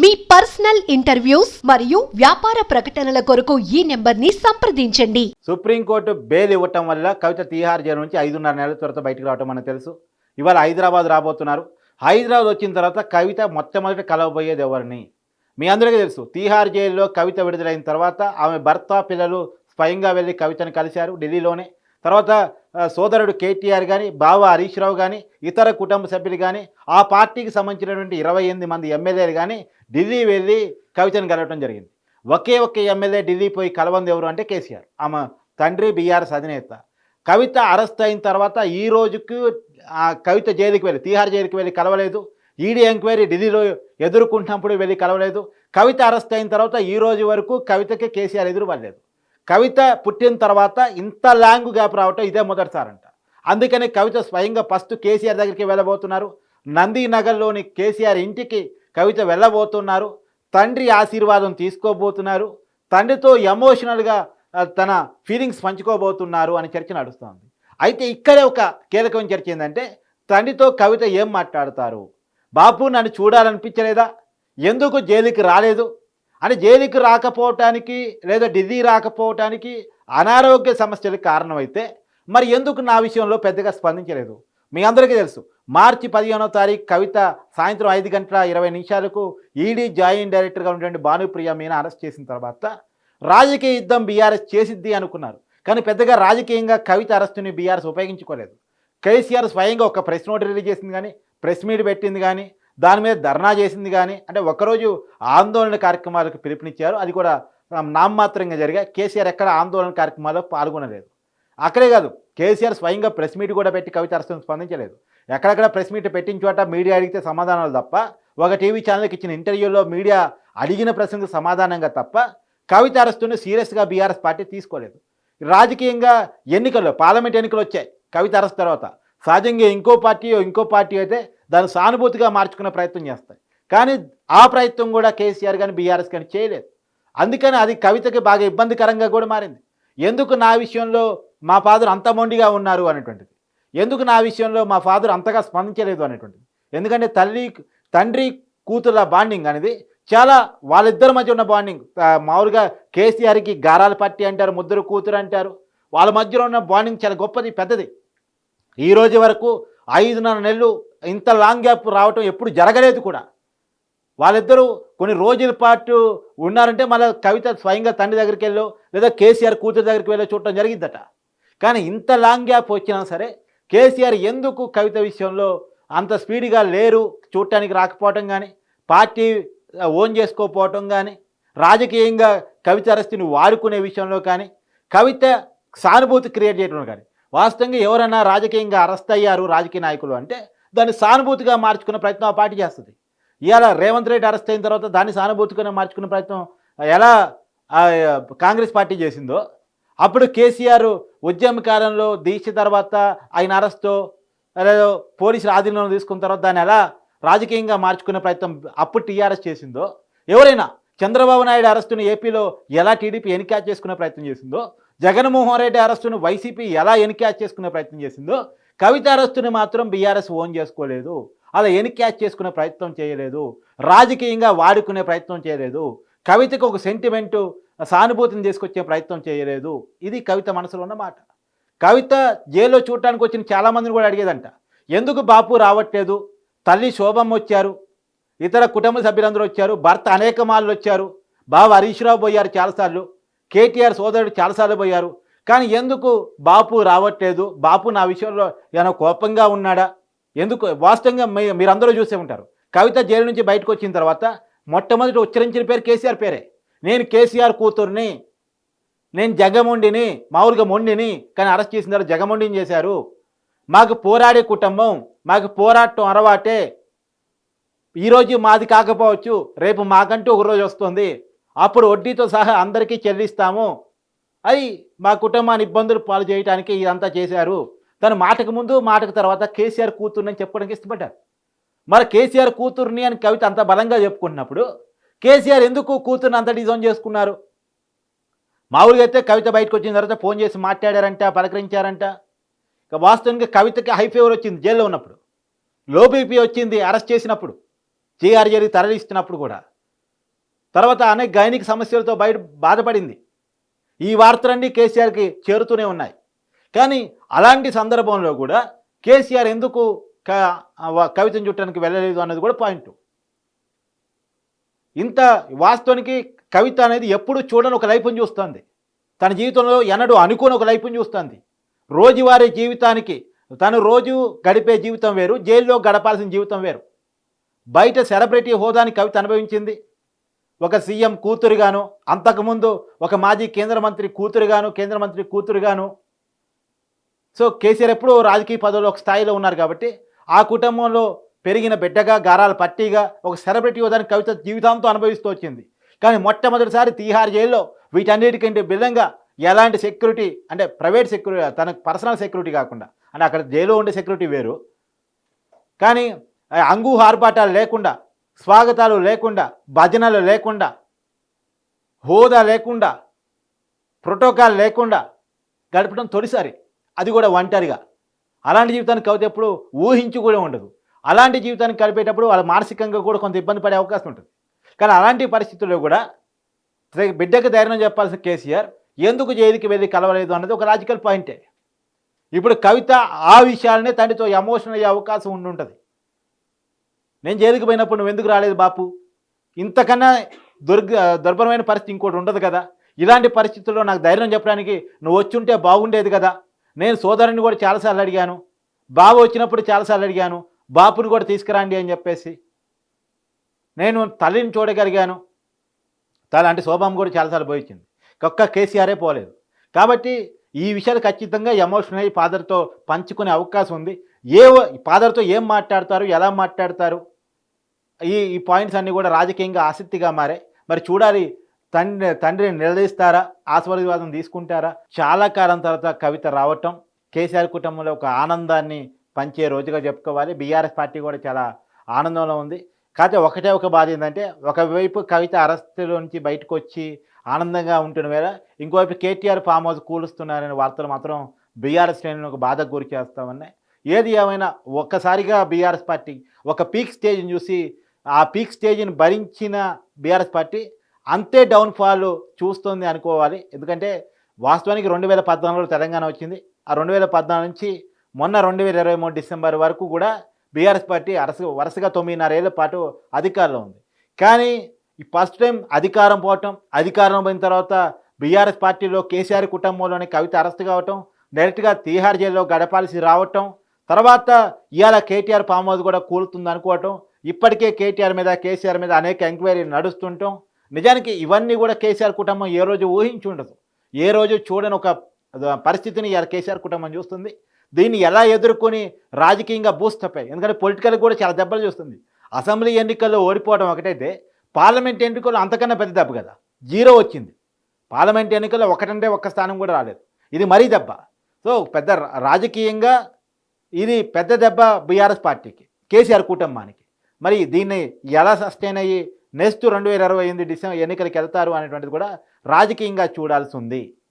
మీ personal interviews మరియు వ్యాపార ప్రకటనల కొరకు ఈ నెంబర్ని సంప్రదించండి. సుప్రీంకోర్టు బెయిల్ ఇవ్వటం వల్ల కవిత తీహార్ జైలు నుంచి ఐదున్నర నెలల తర్వాత బయటకు రావటం మనకు తెలుసు. ఇవాళ హైదరాబాద్ రాబోతున్నారు. హైదరాబాద్ వచ్చిన తర్వాత కవిత మొట్టమొదటి కలవబోయేది ఎవరిని? మీ అందరికీ తెలుసు తీహార్ జైల్లో కవిత విడుదలైన తర్వాత ఆమె భర్త పిల్లలు స్వయంగా వెళ్ళి కవితను కలిశారు ఢిల్లీలోనే. తర్వాత సోదరుడు కేటీఆర్ కానీ బావ హరీష్ రావు కానీ ఇతర కుటుంబ సభ్యులు కానీ ఆ పార్టీకి సంబంధించినటువంటి ఇరవై ఎనిమిది మంది ఎమ్మెల్యేలు కానీ ఢిల్లీ వెళ్ళి కవితను కలవటం జరిగింది. ఒకే ఒక్క ఎమ్మెల్యే ఢిల్లీ పోయి కలవంది ఎవరు అంటే కేసీఆర్. ఆమె తండ్రి బీఆర్ఎస్ అధినేత. కవిత అరెస్ట్ అయిన తర్వాత ఈ రోజుకు ఆ కవిత జైలుకి వెళ్ళి తీహార్ జైలుకి వెళ్ళి కలవలేదు. ఈడీ ఎంక్వైరీ ఢిల్లీలో ఎదుర్కొంటున్నప్పుడు వెళ్ళి కలవలేదు. కవిత అరెస్ట్ అయిన తర్వాత ఈ రోజు వరకు కవితకి కేసీఆర్ ఎదురు పడలేదు కవిత పుట్టిన తర్వాత ఇంత లాంగ్ గ్యాప్ రావటం ఇదే మొదటిసారంట. అందుకని కవిత స్వయంగా ఫస్ట్ కేసీఆర్ దగ్గరికి వెళ్ళబోతున్నారు. నందీనగర్లోని కేసీఆర్ ఇంటికి కవిత వెళ్ళబోతున్నారు. తండ్రి ఆశీర్వాదం తీసుకోబోతున్నారు. తండ్రితో ఎమోషనల్గా తన ఫీలింగ్స్ పంచుకోబోతున్నారు అని చర్చ నడుస్తుంది. అయితే ఇక్కడే ఒక కీలకమైన చర్చ ఏంటంటే తండ్రితో కవిత ఏం మాట్లాడతారు? బాపు నన్ను చూడాలనిపించలేదా? ఎందుకు జైలుకి రాలేదు? అని జైలుకి రాకపోవటానికి లేదా ఢిల్లీ రాకపోవటానికి అనారోగ్య సమస్యలకు కారణమైతే మరి ఎందుకు నా విషయంలో పెద్దగా స్పందించలేదు? మీ అందరికీ తెలుసు మార్చి పదిహేనో తారీఖు కవిత సాయంత్రం ఐదు గంటల ఇరవై నిమిషాలకు ఈడీ జాయింట్ డైరెక్టర్గా ఉన్నటువంటి భానుప్రియ మీన అరెస్ట్ చేసిన తర్వాత రాజకీయ యుద్ధం బీఆర్ఎస్ చేసిద్ది అనుకున్నారు. కానీ పెద్దగా రాజకీయంగా కవిత అరెస్టుని బీఆర్ఎస్ ఉపయోగించుకోలేదు. కేసీఆర్ స్వయంగా ఒక ప్రెస్ నోట్ రిలీజ్ చేసింది కానీ ప్రెస్ మీట్ పెట్టింది కానీ దాని మీద ధర్నా చేసింది కానీ అంటే ఒకరోజు ఆందోళన కార్యక్రమాలకు పిలుపునిచ్చారు. అది కూడా నామమాత్రంగా జరిగా. కేసీఆర్ ఎక్కడ ఆందోళన కార్యక్రమాల్లో పాల్గొనలేదు. అక్కడే కాదు కేసీఆర్ స్వయంగా ప్రెస్ మీట్ కూడా పెట్టి కవిత అరసం స్పందించలేదు. ఎక్కడెక్కడ ప్రెస్ మీట్ పెట్టిన చోట మీడియా అడిగితే సమాధానాలు తప్ప ఒక టీవీ ఛానల్కి ఇచ్చిన ఇంటర్వ్యూలో మీడియా అడిగిన ప్రశ్నకు సమాధానంగా తప్ప కవిత అరస్తుని సీరియస్గా బీఆర్ఎస్ పార్టీ తీసుకోలేదు. రాజకీయంగా ఎన్నికలు పార్లమెంట్ ఎన్నికలు వచ్చాయి కవిత అరెస్ట్ తర్వాత. సహజంగా ఇంకో పార్టీ ఇంకో పార్టీ అయితే దాన్ని సానుభూతిగా మార్చుకునే ప్రయత్నం చేస్తాయి. కానీ ఆ ప్రయత్నం కూడా కేసీఆర్ కానీ బీఆర్ఎస్ కానీ చేయలేదు. అందుకని అది కవితకి బాగా ఇబ్బందికరంగా కూడా మారింది. ఎందుకు నా విషయంలో మా ఫాదర్ అంత మొండిగా ఉన్నారు అనేటువంటిది? ఎందుకు నా విషయంలో మా ఫాదర్ అంతగా స్పందించలేదు అనేటువంటిది? ఎందుకంటే తల్లి తండ్రి కూతుర్ల బాండింగ్ అనేది చాలా వాళ్ళిద్దరి మధ్య ఉన్న బాండింగ్. మామూలుగా కేసీఆర్కి గారాల పట్టి అంటారు ముద్దురు కూతురు అంటారు. వాళ్ళ మధ్యలో ఉన్న బాండింగ్ చాలా గొప్పది పెద్దది. ఈ రోజు వరకు ఐదున్నర నెలలు ఇంత లాంగ్ గ్యాప్ రావటం ఎప్పుడు జరగలేదు కూడా. వాళ్ళిద్దరూ కొన్ని రోజుల పాటు ఉన్నారంటే మళ్ళీ కవిత స్వయంగా తండ్రి దగ్గరికి వెళ్ళో లేదా కేసీఆర్ కూతురు దగ్గరికి వెళ్ళి చూడటం జరిగిందట కానీ ఇంత లాంగ్ గ్యాప్ వచ్చినా సరే కేసీఆర్ ఎందుకు కవిత విషయంలో అంత స్పీడ్గా లేరు చూడటానికి రాకపోవటం కానీ పార్టీ ఓన్ చేసుకోకపోవటం కానీ రాజకీయంగా కవిత అరెస్ట్ని వాడుకునే విషయంలో కానీ కవిత సానుభూతి క్రియేట్ చేయడం కానీ వాస్తవంగా ఎవరైనా రాజకీయంగా అరెస్ట్ అయ్యారు రాజకీయ నాయకులు అంటే దాన్ని సానుభూతిగా మార్చుకునే ప్రయత్నం ఆ పార్టీ చేస్తుంది. ఇవాళ రేవంత్ రెడ్డి అరెస్ట్ అయిన తర్వాత దాన్ని సానుభూతిగా మార్చుకునే ప్రయత్నం ఎలా కాంగ్రెస్ పార్టీ చేసిందో అప్పుడు కేసీఆర్ ఉద్యమ కాలంలో దీక్ష తర్వాత ఆయన అరెస్టు లేదా పోలీసులు ఆధీనంలో తీసుకున్న తర్వాత దాన్ని ఎలా రాజకీయంగా మార్చుకునే ప్రయత్నం అప్పుడు టీఆర్ఎస్ చేసిందో ఎవరైనా చంద్రబాబు నాయుడు అరెస్టును ఏపీలో ఎలా టీడీపీ ఎన్క్యాచ్ చేసుకునే ప్రయత్నం చేసిందో జగన్మోహన్ రెడ్డి అరెస్టును వైసీపీ ఎలా ఎన్క్యాచ్ చేసుకునే ప్రయత్నం చేసిందో కవిత అరెస్టుని మాత్రం బీఆర్ఎస్ ఓన్ చేసుకోలేదు. అలా ఎన్క్యాచ్ చేసుకునే ప్రయత్నం చేయలేదు. రాజకీయంగా వాడుకునే ప్రయత్నం చేయలేదు. కవితకు ఒక సెంటిమెంటు సానుభూతిని తీసుకొచ్చే ప్రయత్నం చేయలేదు. ఇది కవిత మనసులో ఉన్న మాట. కవిత జైల్లో చూడటానికి వచ్చిన చాలామందిని కూడా అడిగేదంట. ఎందుకు బాపు రావట్లేదు? తల్లి శోభమ్మ వచ్చారు. ఇతర కుటుంబ సభ్యులందరూ వచ్చారు. భర్త అనేక మాళ్ళు వచ్చారు. బావ హరీష్ రావు పోయారు చాలాసార్లు. కేటీఆర్ సోదరుడు చాలాసార్లు పోయారు. కానీ ఎందుకు బాపు రావట్లేదు? బాపు నా విషయంలో ఏమైనా కోపంగా ఉన్నాడా? ఎందుకు? వాస్తవంగా మీ మీరందరూ చూసే ఉంటారు. కవిత జైలు నుంచి బయటకు వచ్చిన తర్వాత మొట్టమొదటి ఉచ్చరించిన పేరు కేసీఆర్ పేరే. నేను కేసీఆర్ కూతుర్ని నేను జగమొండిని మామూలుగా మొండిని కానీ అరెస్ట్ చేసిన తర్వాత జగమొండిని చేశారు. మాకు పోరాడే కుటుంబం మాకు పోరాటం అలవాటే. ఈరోజు మాది కాకపోవచ్చు రేపు మాకంటూ ఒక రోజు వస్తుంది. అప్పుడు వడ్డీతో సహా అందరికీ చెల్లిస్తాము. అది మా కుటుంబాన్ని ఇబ్బందులు పాలు చేయడానికి ఇదంతా చేశారు. తను మాటకు ముందు మాటకు తర్వాత కేసీఆర్ కూతుర్ని అని చెప్పడానికి ఇష్టపడ్డారు. మరి కేసీఆర్ కూతుర్ని అని కవిత అంత బలంగా చెప్పుకుంటున్నప్పుడు కేసీఆర్ ఎందుకు కూతుర్ని అంత డిజైన్ చేసుకున్నారు? మామూలుగా అయితే కవిత బయటకు వచ్చిన తర్వాత ఫోన్ చేసి మాట్లాడారంట పలకరించారంట. ఇక వాస్తవంగా కవితకి హై ఫీవర్ వచ్చింది జైల్లో ఉన్నప్పుడు. లో బీపీ వచ్చింది అరెస్ట్ చేసినప్పుడు. జీఆర్ జరిగి తరలిస్తున్నప్పుడు కూడా. తర్వాత అనేక గైనిక సమస్యలతో బయట బాధపడింది. ఈ వార్తలన్నీ కేసీఆర్కి చేరుతూనే ఉన్నాయి. కానీ అలాంటి సందర్భంలో కూడా కేసీఆర్ ఎందుకు క వ- కవితను చుట్టానికి వెళ్ళలేదు అన్నది కూడా పాయింట్. ఇంత వాస్తవానికి కవిత అనేది ఎప్పుడు చూడని ఒక లైఫ్ని చూస్తుంది. తన జీవితంలో ఎన్నడూ అనుకోని ఒక లైఫ్ని చూస్తుంది. రోజువారీ జీవితానికి తను రోజు గడిపే జీవితం వేరు జైల్లో గడపాల్సిన జీవితం వేరు. బయట సెలబ్రిటీ హోదాని కవిత అనుభవించింది. ఒక సీఎం కూతురుగాను అంతకుముందు ఒక మాజీ కేంద్ర మంత్రి కూతురుగాను కేంద్ర మంత్రి కూతురుగాను. సో కేసీఆర్ ఎప్పుడూ రాజకీయ పదవులు ఒక స్థాయిలో ఉన్నారు కాబట్టి ఆ కుటుంబంలో పెరిగిన బిడ్డగా గారాల పట్టీగా ఒక సెలబ్రిటీ ఉదాహరణ కవిత జీవితాంతో అనుభవిస్తూ వచ్చింది. కానీ మొట్టమొదటిసారి తీహార్ జైల్లో వీటన్నిటికంటే భిన్నంగా ఎలాంటి సెక్యూరిటీ అంటే ప్రైవేట్ సెక్యూరిటీ తన పర్సనల్ సెక్యూరిటీ కాకుండా అంటే అక్కడ జైల్లో ఉండే సెక్యూరిటీ వేరు. కానీ అంగు ఆర్భాటాలు లేకుండా స్వాగతాలు లేకుండా భజనలు లేకుండా హోదా లేకుండా ప్రోటోకాల్ లేకుండా గడపడం తొలిసారి. అది కూడా ఒంటరిగా. అలాంటి జీవితాన్ని కవితేప్పుడు ఊహించి కూడా ఉండదు. అలాంటి జీవితాన్ని కలిపేటప్పుడు వాళ్ళ మానసికంగా కూడా కొంత ఇబ్బంది పడే అవకాశం ఉంటుంది. కానీ అలాంటి పరిస్థితుల్లో కూడా బిడ్డకు ధైర్యం చెప్పాల్సిన కేసీఆర్ ఎందుకు జైలుకి వెళ్ళి కలవలేదు అన్నది ఒక లాజికల్ పాయింటే ఇప్పుడు కవిత ఆ విషయాలనే తండ్రితో ఎమోషనల్ అయ్యే అవకాశం ఉండి ఉంటుంది. నేను జైలుకి పోయినప్పుడు నువ్వు ఎందుకు రాలేదు బాపు? ఇంతకన్నా దుర్గ దుర్భరమైన పరిస్థితి ఇంకోటి ఉండదు కదా. ఇలాంటి పరిస్థితుల్లో నాకు ధైర్యం చెప్పడానికి నువ్వు వచ్చి ఉంటే బాగుండేది కదా. నేను సోదరుని కూడా చాలాసార్లు అడిగాను. బాబు వచ్చినప్పుడు చాలాసార్లు అడిగాను. బాపుని కూడా తీసుకురండి అని చెప్పేసి నేను తల్లిని చూడగలిగాను. తల అంటే శోభం కూడా చాలాసార్లు పోయించింది ఒక్క కేసీఆరే పోలేదు. కాబట్టి ఈ విషయాలు ఖచ్చితంగా ఎమోషన్ అయ్యి ఫాదర్తో పంచుకునే అవకాశం ఉంది. ఏ ఫాదర్తో ఏం మాట్లాడతారు ఎలా మాట్లాడతారు ఈ ఈ పాయింట్స్ అన్నీ కూడా రాజకీయంగా ఆసక్తిగా మారాయి. మరి చూడాలి తండ్రి తండ్రిని నిలదీస్తారా? ఆశీర్వాదం తీసుకుంటారా? చాలా కాలం తర్వాత కవిత రావటం కేసీఆర్ కుటుంబంలో ఒక ఆనందాన్ని పంచే రోజుగా చెప్పుకోవాలి. బీఆర్ఎస్ పార్టీ కూడా చాలా ఆనందంలో ఉంది. కాకపోతే ఒకటే ఒక బాధ ఏంటంటే ఒకవైపు కవిత అరెస్టులో నుంచి బయటకు వచ్చి ఆనందంగా ఉంటున్న వేళ ఇంకోవైపు కేటీఆర్ ఫామ్ హౌస్ కూలుస్తున్నారనే వార్తలు మాత్రం బీఆర్ఎస్ శ్రేణులను ఒక బాధకు గురి చేస్తామన్నాయి ఏది ఏమైనా ఒక్కసారిగా బీఆర్ఎస్ పార్టీ ఒక పీక్ స్టేజ్ని చూసి ఆ పీక్ స్టేజ్ని భరించిన బీఆర్ఎస్ పార్టీ అంతే డౌన్ఫాల్ చూస్తుంది అనుకోవాలి. ఎందుకంటే వాస్తవానికి రెండు వేల పద్నాలుగులో తెలంగాణ వచ్చింది. ఆ రెండు వేల పద్నాలుగు నుంచి మొన్న రెండు వేల ఇరవై మూడు డిసెంబర్ వరకు కూడా బీఆర్ఎస్ పార్టీ అరస వరుసగా తొమ్మిదిన్నరేళ్ళ పాటు అధికారంలో ఉంది. కానీ ఈ ఫస్ట్ టైం అధికారం పోవటం అధికారం పోయిన తర్వాత బీఆర్ఎస్ పార్టీలో కేసీఆర్ కుటుంబంలోని కవిత అరెస్ట్ కావటం డైరెక్ట్గా తీహార్ జైల్లో గడపాల్సి రావటం తర్వాత ఇవాళ కేటీఆర్ పామోద్ కూడా కూలుతుంది అనుకోవటం ఇప్పటికే కేటీఆర్ మీద కేసీఆర్ మీద అనేక ఎంక్వైరీ నడుస్తుంటాం. నిజానికి ఇవన్నీ కూడా కేసీఆర్ కుటుంబం ఏ రోజు ఊహించి ఉండదు. ఏ రోజు చూడని ఒక పరిస్థితిని ఇవాళ కేసీఆర్ కుటుంబం చూస్తుంది. దీన్ని ఎలా ఎదుర్కొని రాజకీయంగా బూస్టప్ ఎందుకంటే పొలిటికల్ కూడా చాలా దెబ్బలు చూస్తుంది. అసెంబ్లీ ఎన్నికల్లో ఓడిపోవడం ఒకటైతే పార్లమెంట్ ఎన్నికల్లో అంతకన్నా పెద్ద దెబ్బ కదా. జీరో వచ్చింది. పార్లమెంట్ ఎన్నికల్లో ఒకటంటే ఒక్క స్థానం కూడా రాలేదు. ఇది మరీ దెబ్బ. సో పెద్ద రా- రాజకీయంగా ఇది పెద్ద దెబ్బ బీఆర్ఎస్ పార్టీకి కేసీఆర్ కుటుంబానికి. మరి దీన్ని ఎలా సస్టైన్ అయ్యి నెక్స్ట్ రెండు వేల ఇరవై ఎనిమిది డిసెంబర్ ఎన్నికలకు వెళ్తారు అనేటువంటిది కూడా రాజకీయంగా చూడాల్సి ఉంది.